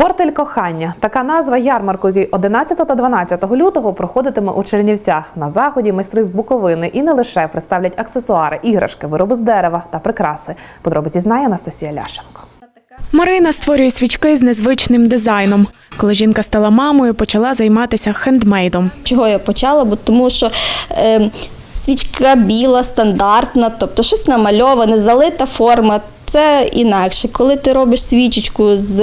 Фортель кохання така назва ярмарку, який 11 та 12 лютого проходитиме у Чернівцях. На заході майстри з Буковини і не лише представлять аксесуари, іграшки, вироби з дерева та прикраси. Подробиці знає Анастасія Ляшенко. Марина створює свічки з незвичним дизайном. Коли жінка стала мамою, почала займатися хендмейдом. Чого я почала? Бо тому що е, свічка біла, стандартна, тобто щось намальоване, залита форма. Це інакше. Коли ти робиш свічечку з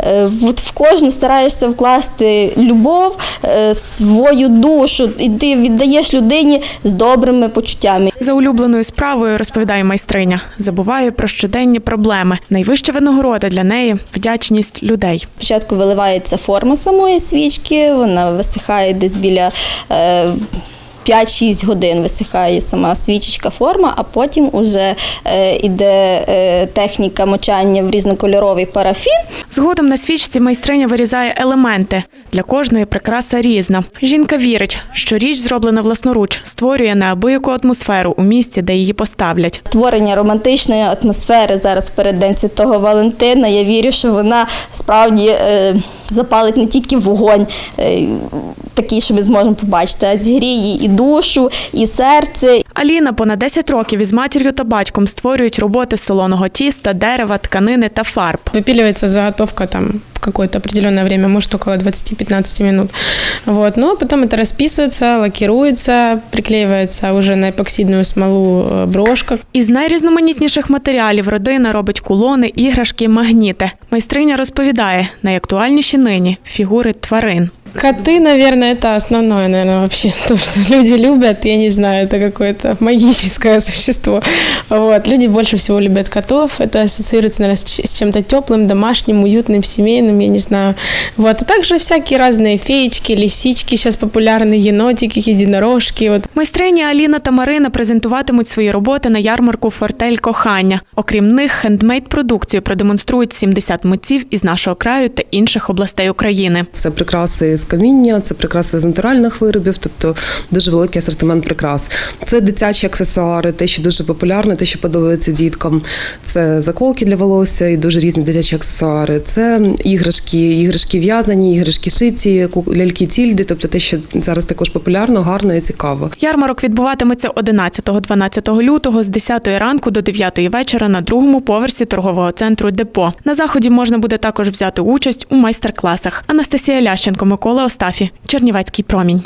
е, от в кожну стараєшся вкласти любов, е, свою душу, і ти віддаєш людині з добрими почуттями. За улюбленою справою розповідає майстриня. Забуває про щоденні проблеми. Найвища винагорода для неї вдячність людей. Спочатку виливається форма самої свічки, вона висихає десь біля. Е, 5-6 годин висихає сама свічечка форма, а потім уже е, іде е, техніка мочання в різнокольоровий парафін. Згодом на свічці майстриня вирізає елементи. Для кожної прикраса різна. Жінка вірить, що річ зроблена власноруч, створює неабияку атмосферу у місці, де її поставлять. Створення романтичної атмосфери зараз перед День Святого Валентина. Я вірю, що вона справді е, запалить не тільки вогонь, е, такий, що ми зможемо побачити, а зігріє і душу, і серце, Аліна понад 10 років із матір'ю та батьком створюють роботи з солоного тіста, дерева, тканини та фарб. Выпиливается заготовка там в какое-то определенное время, может около 20-15 минут. Вот. Но потом это расписывается, лакируется, приклеивается уже на эпоксидную смолу э, брошка. Із найрізноманітніших матеріалів родина робить кулони, іграшки, магніти. Майстриня розповідає, найактуальніші нині фігури тварин. Коты, наверное, это основное, наверное, вообще то, что люди любят. Я не знаю, это какое-то магическое существо. Вот. Люди больше всего любят котов. Это ассоциируется, наверное, с ч- с чем-то теплым, домашним, уютным, семейным, я не знаю. Вот. А также всякие разные феечки, лисички сейчас популярны, енотики, единорожки. Вот. Майстрині Аліна та Марина презентуватимуть свої роботи на ярмарку Фортель кохання. Окрім них, хендмейд продукцію продемонструють 70 митців із нашого краю та інших областей України. Це прикраси з каміння, це прикраси з натуральних виробів, тобто дуже великий асортимент прикрас. Це дитячі аксесуари, те, що дуже популярне, те, що подобається діткам. Це заколки для волосся і дуже різні дитячі аксесуари. Це іграшки, іграшки в'язані, іграшки шиті, ляльки тільди, тобто те, що зараз також популярно, гарно і цікаво. Ярмарок відбуватиметься 11-12 лютого з 10 ранку до 9 вечора на другому поверсі торгового центру Депо. На заході можна буде також взяти участь у майстер-класах. Анастасія Лященко, Микола Остафі, Чернівецький промінь.